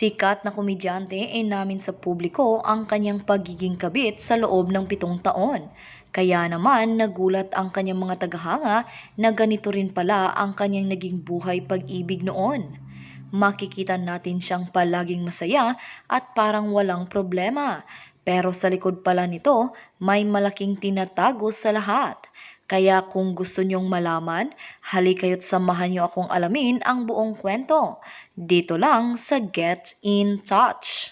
Sikat na komedyante ay namin sa publiko ang kanyang pagiging kabit sa loob ng pitong taon. Kaya naman nagulat ang kanyang mga tagahanga na ganito rin pala ang kanyang naging buhay pag-ibig noon. Makikita natin siyang palaging masaya at parang walang problema. Pero sa likod pala nito, may malaking tinatago sa lahat. Kaya kung gusto niyong malaman, halikayo't samahan niyo akong alamin ang buong kwento. Dito lang sa Get In Touch.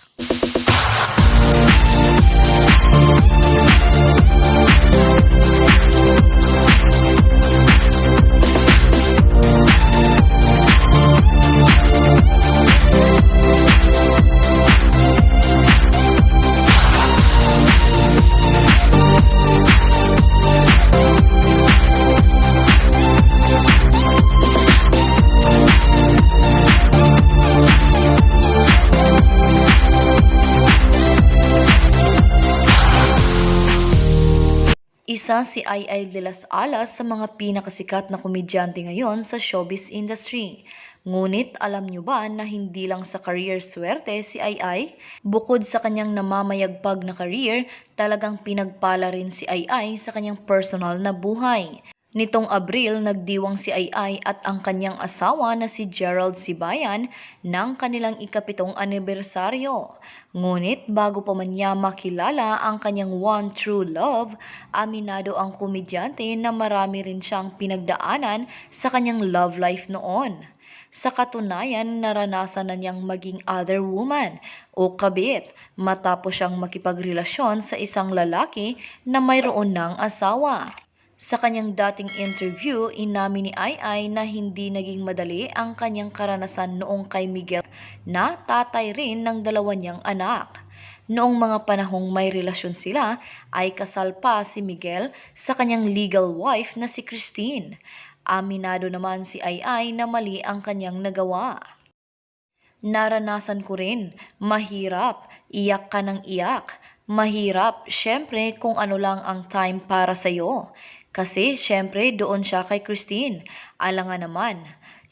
Isa si Ai de las Alas sa mga pinakasikat na komedyante ngayon sa showbiz industry. Ngunit alam niyo ba na hindi lang sa career swerte si Ai? Bukod sa kanyang namamayagpag na career, talagang pinagpala rin si Ai sa kanyang personal na buhay. Nitong Abril, nagdiwang si Ai at ang kanyang asawa na si Gerald Sibayan ng kanilang ikapitong anibersaryo. Ngunit bago pa man niya makilala ang kanyang one true love, aminado ang komedyante na marami rin siyang pinagdaanan sa kanyang love life noon. Sa katunayan, naranasan na niyang maging other woman o kabit matapos siyang makipagrelasyon sa isang lalaki na mayroon ng asawa. Sa kanyang dating interview, inamin ni Ai na hindi naging madali ang kanyang karanasan noong kay Miguel na tatay rin ng dalawa niyang anak. Noong mga panahong may relasyon sila, ay kasal pa si Miguel sa kanyang legal wife na si Christine. Aminado naman si Ai na mali ang kanyang nagawa. Naranasan ko rin, mahirap, iyak ka ng iyak. Mahirap, syempre kung ano lang ang time para sa'yo. Kasi syempre doon siya kay Christine. Alangan naman,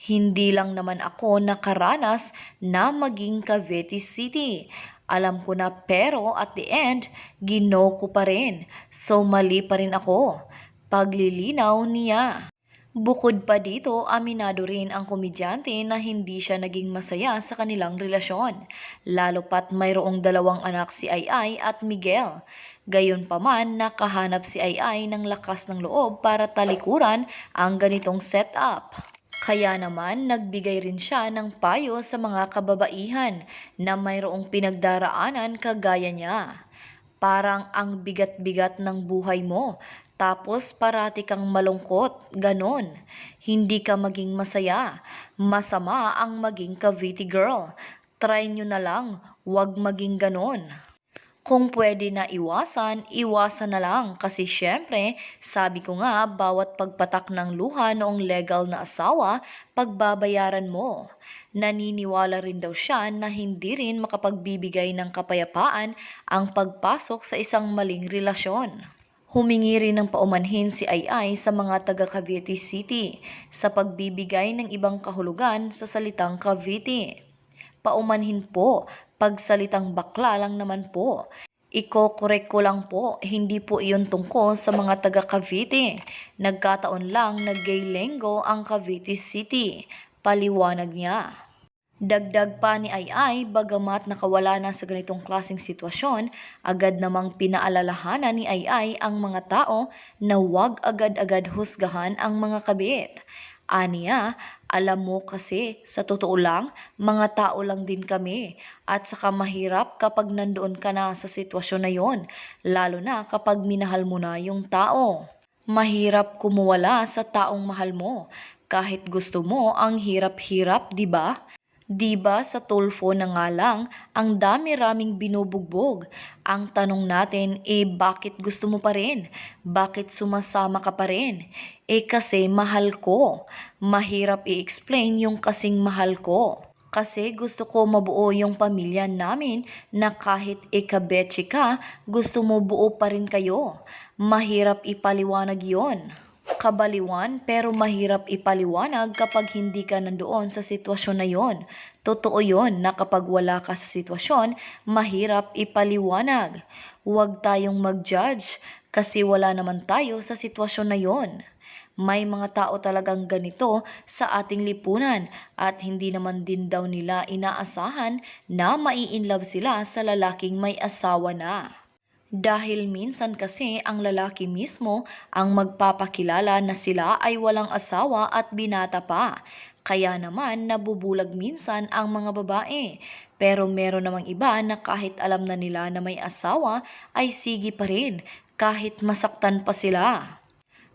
hindi lang naman ako nakaranas na maging Cavite City. Alam ko na pero at the end, gino ko pa rin. So mali pa rin ako. Paglilinaw niya. Bukod pa dito, aminado rin ang komedyante na hindi siya naging masaya sa kanilang relasyon, lalo pat mayroong dalawang anak si Ai Ai at Miguel. Gayon pa man, nakahanap si Ai ng lakas ng loob para talikuran ang ganitong setup. Kaya naman, nagbigay rin siya ng payo sa mga kababaihan na mayroong pinagdaraanan kagaya niya. Parang ang bigat-bigat ng buhay mo, tapos parati kang malungkot, ganon. Hindi ka maging masaya. Masama ang maging Cavite girl. Try nyo na lang, wag maging ganon. Kung pwede na iwasan, iwasan na lang kasi syempre, sabi ko nga, bawat pagpatak ng luha noong legal na asawa, pagbabayaran mo. Naniniwala rin daw siya na hindi rin makapagbibigay ng kapayapaan ang pagpasok sa isang maling relasyon. Humingi rin ng paumanhin si Ai sa mga taga Cavite City sa pagbibigay ng ibang kahulugan sa salitang Cavite. Paumanhin po, pagsalitang bakla lang naman po. Iko-correct ko lang po, hindi po iyon tungkol sa mga taga Cavite. Nagkataon lang na gay lenggo ang Cavite City. Paliwanag niya. Dagdag pa ni Ai bagamat nakawala na sa ganitong klaseng sitwasyon, agad namang pinaalalahanan ni Ai ang mga tao na huwag agad-agad husgahan ang mga kabit. Aniya, alam mo kasi, sa totoo lang, mga tao lang din kami. At saka mahirap kapag nandoon ka na sa sitwasyon na yon, lalo na kapag minahal mo na yung tao. Mahirap kumuwala sa taong mahal mo. Kahit gusto mo, ang hirap-hirap, di ba? Di ba sa Tulfo na nga lang, ang dami-raming binubugbog. Ang tanong natin, eh bakit gusto mo pa rin? Bakit sumasama ka pa rin? Eh kasi mahal ko. Mahirap i-explain yung kasing mahal ko. Kasi gusto ko mabuo yung pamilya namin na kahit ikabetsi ka, gusto mo buo pa rin kayo. Mahirap ipaliwanag yon. Kabaliwan pero mahirap ipaliwanag kapag hindi ka nandoon sa sitwasyon na yon. Totoo yon na kapag wala ka sa sitwasyon, mahirap ipaliwanag. Huwag tayong mag-judge kasi wala naman tayo sa sitwasyon na yon. May mga tao talagang ganito sa ating lipunan at hindi naman din daw nila inaasahan na mai-inlove sila sa lalaking may asawa na. Dahil minsan kasi ang lalaki mismo ang magpapakilala na sila ay walang asawa at binata pa. Kaya naman nabubulag minsan ang mga babae. Pero meron namang iba na kahit alam na nila na may asawa ay sige pa rin kahit masaktan pa sila.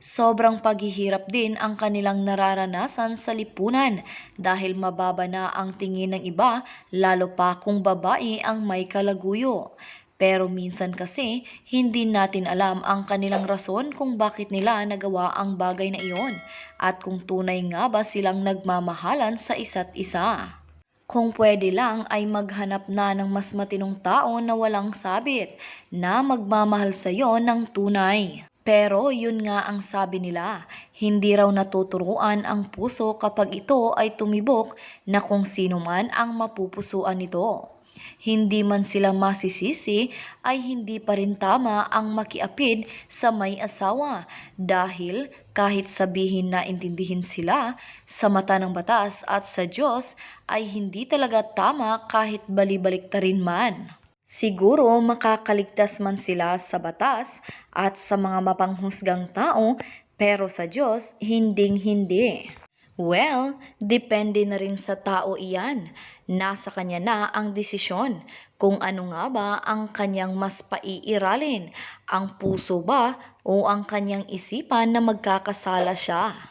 Sobrang paghihirap din ang kanilang nararanasan sa lipunan dahil mababa na ang tingin ng iba lalo pa kung babae ang may kalaguyo. Pero minsan kasi hindi natin alam ang kanilang rason kung bakit nila nagawa ang bagay na iyon at kung tunay nga ba silang nagmamahalan sa isa't isa. Kung pwede lang ay maghanap na ng mas matinong tao na walang sabit na magmamahal sa iyo ng tunay. Pero yun nga ang sabi nila, hindi raw natuturuan ang puso kapag ito ay tumibok na kung sino man ang mapupusuan nito. Hindi man sila masisisi ay hindi pa rin tama ang makiapid sa may asawa dahil kahit sabihin na intindihin sila sa mata ng batas at sa Diyos ay hindi talaga tama kahit balibalik rin man. Siguro makakaligtas man sila sa batas at sa mga mapanghusgang tao pero sa Diyos hinding hindi. Well, depende na rin sa tao iyan. Nasa kanya na ang desisyon kung ano nga ba ang kanyang mas paiiralin, ang puso ba o ang kanyang isipan na magkakasala siya.